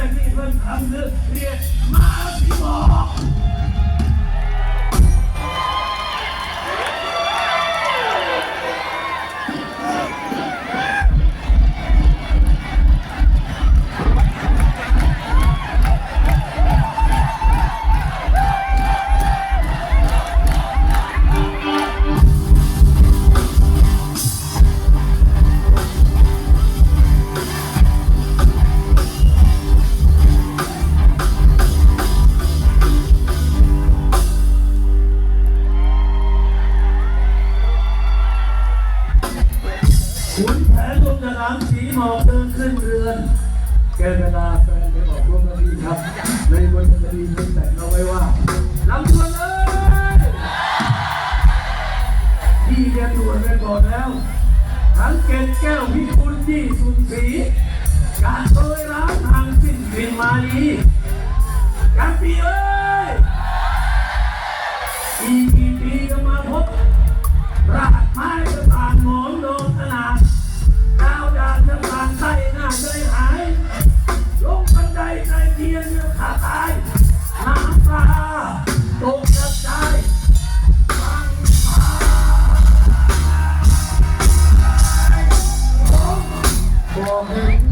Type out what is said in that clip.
สิ่งแรกที่เพิ่นทำคือเรียกมาพี่บอก ขุนแผนลงนรามสีหมอกเดินขึ้นเรือน แกเวลาแฟนแกบอกร่วมนาทีครับ ในบนนาทีเป็นแต่งเอาไว้ว่าลำดวนเอ้ยพี่แกด่วนไปก่อนแล้ว ทั้งเกตแก้วพิคุณที่สุนสีการเคยร้างทางสิ้นเป็นมาลีการปีเอ้ยอี Mm-hmm.